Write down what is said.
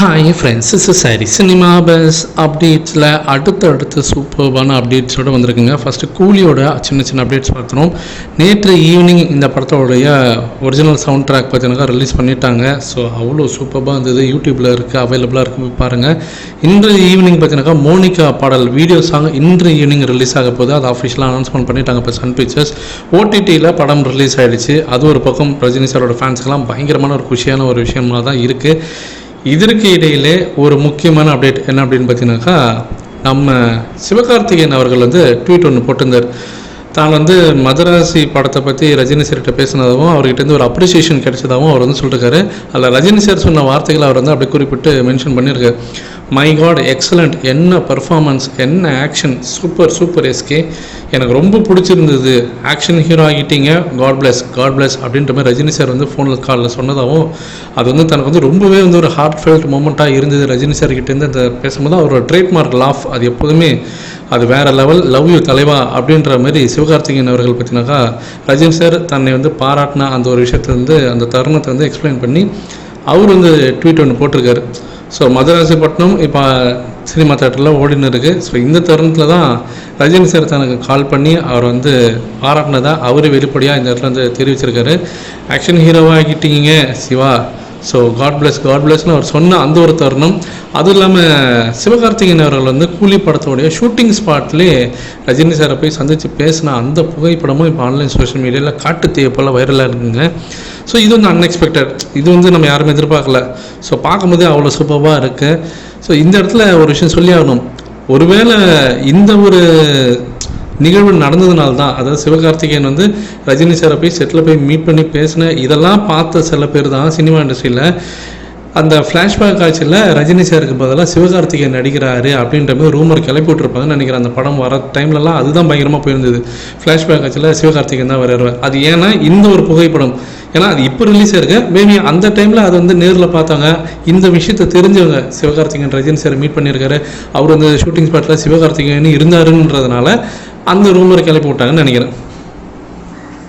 Hi friends is சாரி cinema buzz அப்டேட்ஸில் அடுத்த அடுத்த சூப்பர்பான அப்டேட்ஸோடு வந்திருக்குங்க. ஃபஸ்ட்டு கூலியோட சின்ன சின்ன அப்டேட்ஸ் பார்த்துரும் நேற்று ஈவினிங் இந்த படத்தோடைய ஒரிஜினல் சவுண்ட் ட்ராக் பார்த்தீங்கன்னா ரிலீஸ் பண்ணிட்டாங்க. ஸோ அவ்வளோ சூப்பராக இருந்தது. யூடியூப்பில் இருக்குது அவைலபிளாக இருக்குது பாருங்கள் இன்று ஈவினிங் பார்த்தீங்கன்னாக்கா மோனிகா பாடல் வீடியோ சாங் இன்று ஈவினிங் ரிலீஸ் ஆக போது அதை அஃபிஷியலாக அனௌன்ஸ்மெண்ட் பண்ணிட்டாங்க இப்போ சன் பிக்சர்ஸ் ஓடிடியில் படம் ரிலீஸ் ஆகிடுச்சு அது ஒரு பக்கம் ரஜினி சாரோட ஃபேன்ஸ்க்கெல்லாம் பயங்கரமான ஒரு குஷியான ஒரு விஷயமா தான் இருக்குது இதற்கு இடையிலே ஒரு முக்கியமான அப்டேட் என்ன அப்படின்னு பார்த்தீங்கன்னாக்கா நம்ம சிவகார்த்திகேயன் அவர்கள் வந்து ட்வீட் ஒன்று போட்டிருந்தார். தான் வந்து மதராசி படத்தை பற்றி ரஜினி சார்கிட்ட பேசினதாகவும் அவர்கிட்ட ஒரு அப்ரிசியேஷன் கிடைச்சதாகவும் அவர் வந்து சொல்லியிருக்காரு அதில் ரஜினி சார் சொன்ன வார்த்தைகளை அவர் வந்து அப்படியே குறிப்பிட்டு மென்ஷன் பண்ணியிருக்காரு. மை காட் எக்ஸலண்ட் என்ன பர்ஃபார்மன்ஸ் என்ன ஆக்ஷன் சூப்பர் சூப்பர் எஸ்கே எனக்கு ரொம்ப பிடிச்சிருந்தது. ஆக்ஷன் ஹீரோ ஆகிட்டீங்க. காட் பிளஸ் காட் பிளஸ் அப்படின்ற மாதிரி ரஜினி சார் வந்து ஃபோனில் காலில் சொன்னதாகவும் அது வந்து தனக்கு வந்து ரொம்பவே வந்து ஒரு ஹார்ட் ஃபெல்ட் மூமெண்ட்டாக இருந்தது ரஜினி சார் கிட்டேருந்து. அந்த பேசும்போது அவரோட ட்ரேட்மார்க் லாஃப் அது எப்போதுமே அது வேற லெவல் லவ் யூ தலைவா அப்படின்ற மாதிரி சிவகார்த்திகேயன் அவர்கள் பற்றினாக்கா ரஜினி சார் தன்னை வந்து பாராட்டின அந்த ஒரு விஷயத்தை வந்து அந்த தருணத்தை வந்து எக்ஸ்பிளைன் பண்ணி அவர் வந்து ட்வீட் ஒன்று போட்டிருக்காரு. ஸோ மதுராசிப்பட்டினம் இப்போ சினிமா தேட்டரில் ஓடின்னு இருக்குது ஸோ இந்த தருணத்தில் தான் ரஜினி சார் தனக்கு கால் பண்ணி அவர் வந்து பாராட்டினதா அவர் வெளிப்படையாக இந்த இடத்துல வந்து தெரிவிச்சிருக்காரு. ஆக்ஷன் ஹீரோவாக ஆகிட்டீங்க Siva. So god bless god பிளஸ்னு அவர் சொன்ன அந்த ஒரு தருணம். அதுவும் இல்லாமல் சிவகார்த்திகேயன் அவர்கள் வந்து கூலி படத்தோடைய ஷூட்டிங் ஸ்பாட்லேயே ரஜினி சாரை போய் சந்தித்து பேசின அந்த புகைப்படமும் இப்போ ஆன்லைன் சோஷியல் மீடியாவில் காட்டு தீய போல் வைரலாக இருக்குங்க. ஸோ இது வந்து அன்எக்ஸ்பெக்டட் இது வந்து நம்ம யாருமே எதிர்பார்க்கல. ஸோ பார்க்கும்போதே அவ்வளோ சூப்பராக இருக்குது ஸோ இந்த இடத்துல ஒரு விஷயம் சொல்லி ஆகணும் ஒருவேளை இந்த ஒரு நிகழ்வு நடந்ததுனால தான் அதாவது சிவகார்த்திகேயன் வந்து ரஜினி சாரை போய் செட்டில் போய் மீட் பண்ணி பேசின இதெல்லாம் பார்த்த சில பேர் தான் சினிமா இண்டஸ்ட்ரியில் அந்த ஃப்ளாஷ்பேக் காட்சியில் ரஜினி சாருக்கு பதிலாக சிவகார்த்திகேயன் நடிக்கிறாரு அப்படின்ற மாதிரி ரூமர் கிளப்பி விட்ருப்பாங்கன்னு நினைக்கிறேன். அந்த படம் வர டைம்லலாம் அதுதான் பயங்கரமாக போயிருந்தது. ஃப்ளாஷ்பேக் காட்சியில் சிவகார்த்திகேயன் தான் வருவார். அது ஏன்னா இந்த ஒரு புகைப்படம். ஏன்னா அது இப்போ ரிலீஸ் ஆயிருக்கு மேபி அந்த டைமில் அது வந்து நேரில் பார்த்தாங்க. இந்த விஷயத்தை தெரிஞ்சவங்க சிவகார்த்திகேயன் ரஜினி சார் மீட் பண்ணியிருக்காரு. அவர் வந்து ஷூட்டிங் ஸ்பாட்டில் சிவகார்த்திகேயன் இருந்தாருன்றதுனால அந்த ரூமில் கிளப்பி விட்டாங்கன்னு நினைக்கிறேன்.